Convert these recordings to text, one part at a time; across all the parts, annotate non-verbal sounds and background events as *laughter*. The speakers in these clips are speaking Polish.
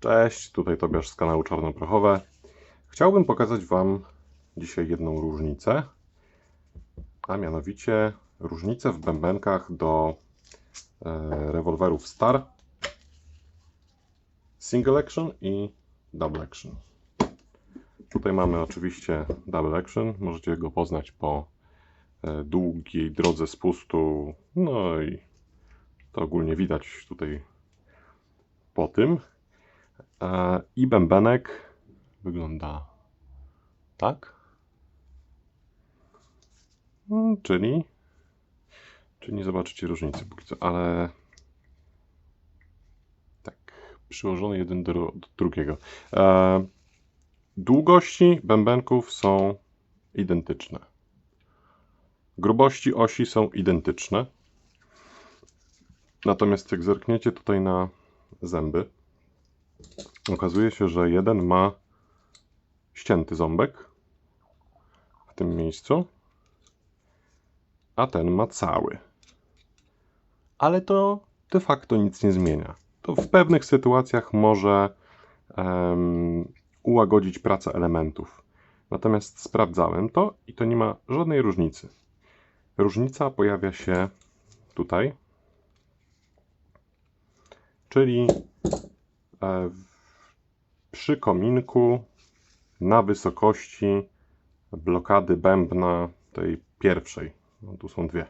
Cześć, tutaj Tobiasz z kanału Czarnoprochowe. Chciałbym pokazać Wam dzisiaj jedną różnicę, a mianowicie różnicę w bębenkach do e, rewolwerów Star Single Action i Double Action. Tutaj mamy oczywiście Double Action, możecie go poznać po e, długiej drodze spustu, no i to ogólnie widać tutaj po tym. E, I bębenek wygląda tak. Mm, Czyli, czyli nie zobaczycie różnicy póki co, ale tak, przyłożony jeden do, do drugiego. E, Długości bębenków są identyczne. Grubości osi są identyczne. Natomiast jak zerkniecie tutaj na zęby, okazuje się, że jeden ma ścięty ząbek w tym miejscu, a ten ma cały. Ale to de facto nic nie zmienia. To w pewnych sytuacjach może em, ułagodzić pracę elementów. Natomiast sprawdzałem to i to nie ma żadnej różnicy. Różnica pojawia się tutaj, czyli przy kominku na wysokości blokady bębna tej pierwszej. No, tu są dwie.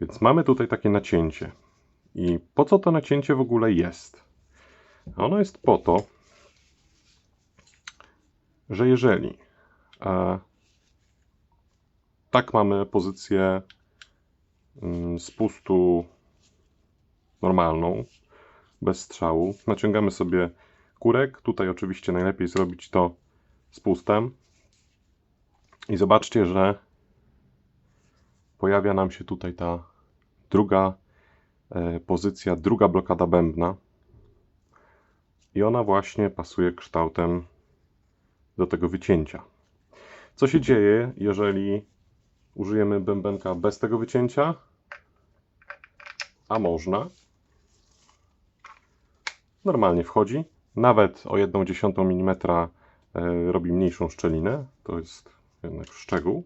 Więc mamy tutaj takie nacięcie. I po co to nacięcie w ogóle jest? Ono jest po to, że jeżeli e, tak mamy pozycję mm, spustu normalną, bez strzału, naciągamy sobie kurek. Tutaj oczywiście najlepiej zrobić to spustem. I zobaczcie, że pojawia nam się tutaj ta druga e, pozycja, druga blokada bębna. I ona właśnie pasuje kształtem do tego wycięcia. Co się dzieje, jeżeli użyjemy bębenka bez tego wycięcia? A można. Normalnie wchodzi. Nawet o 1,1 mm e, robi mniejszą szczelinę. To jest jednak szczegół.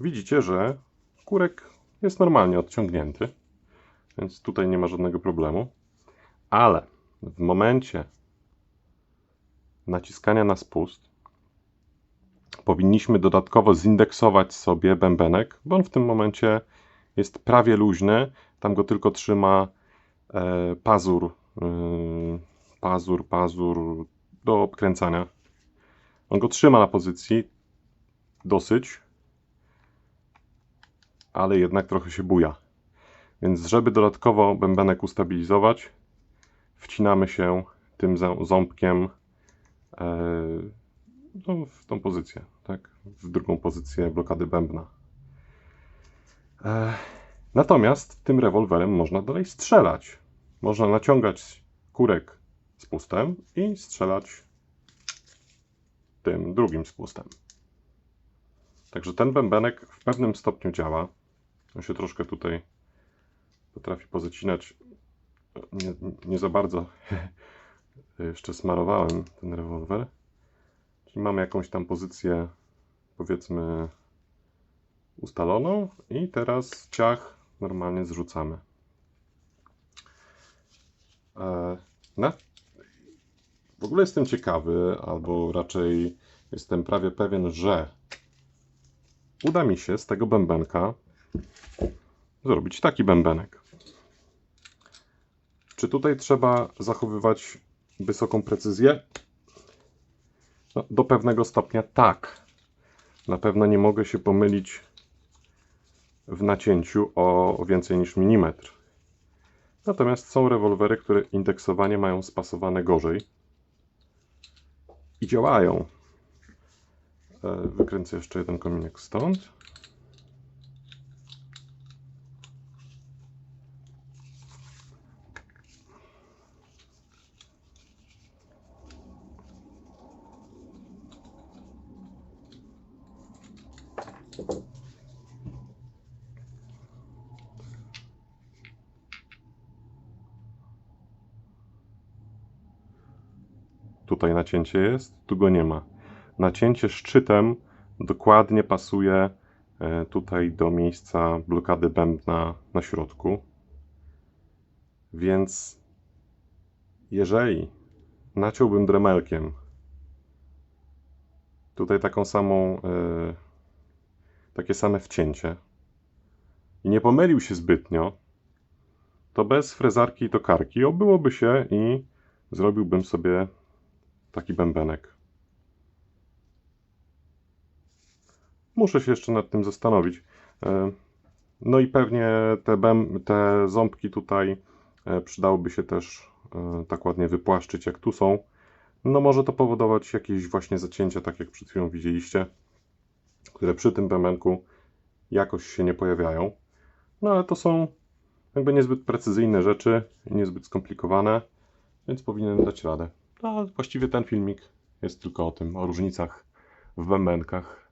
Widzicie, że kurek jest normalnie odciągnięty, więc tutaj nie ma żadnego problemu. Ale w momencie naciskania na spust powinniśmy dodatkowo zindeksować sobie bębenek, bo on w tym momencie jest prawie luźny. Tam go tylko trzyma pazur, e, pazur, pazur do obkręcania. On go trzyma na pozycji dosyć, ale jednak trochę się buja. Więc żeby dodatkowo bębenek ustabilizować, wcinamy się tym ząb- ząbkiem e, no, w tą pozycję, tak? W drugą pozycję blokady bębna. Natomiast tym rewolwerem można dalej strzelać. Można naciągać kurek spustem i strzelać tym drugim spustem. Także ten bębenek w pewnym stopniu działa. On się troszkę tutaj potrafi pozacinać. Nie, nie za bardzo *laughs* jeszcze smarowałem ten rewolwer. Czyli mamy jakąś tam pozycję, powiedzmy, ustaloną, i teraz ciach normalnie zrzucamy. E, Na... W ogóle jestem ciekawy, albo raczej jestem prawie pewien, że uda mi się z tego bębenka zrobić taki bębenek. Czy tutaj trzeba zachowywać wysoką precyzję? No, do pewnego stopnia tak. Na pewno nie mogę się pomylić w nacięciu o więcej niż milimetr. Natomiast są rewolwery, które indeksowanie mają spasowane gorzej i działają. E, wykręcę jeszcze jeden kominek stąd. Thank tutaj nacięcie jest, tu go nie ma. Nacięcie szczytem dokładnie pasuje e, tutaj do miejsca blokady bębna na środku. Więc jeżeli naciąłbym dremelkiem tutaj taką samą, e, takie same wcięcie i nie pomylił się zbytnio, to bez frezarki i tokarki obyłoby się i zrobiłbym sobie taki bębenek. Muszę się jeszcze nad tym zastanowić. E, No i pewnie te, te ząbki tutaj e, przydałoby się też e, tak ładnie wypłaszczyć, jak tu są. No może to powodować jakieś właśnie zacięcia, tak jak przed chwilą widzieliście, które przy tym bębenku jakoś się nie pojawiają. No ale to są jakby niezbyt precyzyjne rzeczy, niezbyt skomplikowane, więc powinienem dać radę. No, właściwie ten filmik jest tylko o tym, o różnicach w bębenkach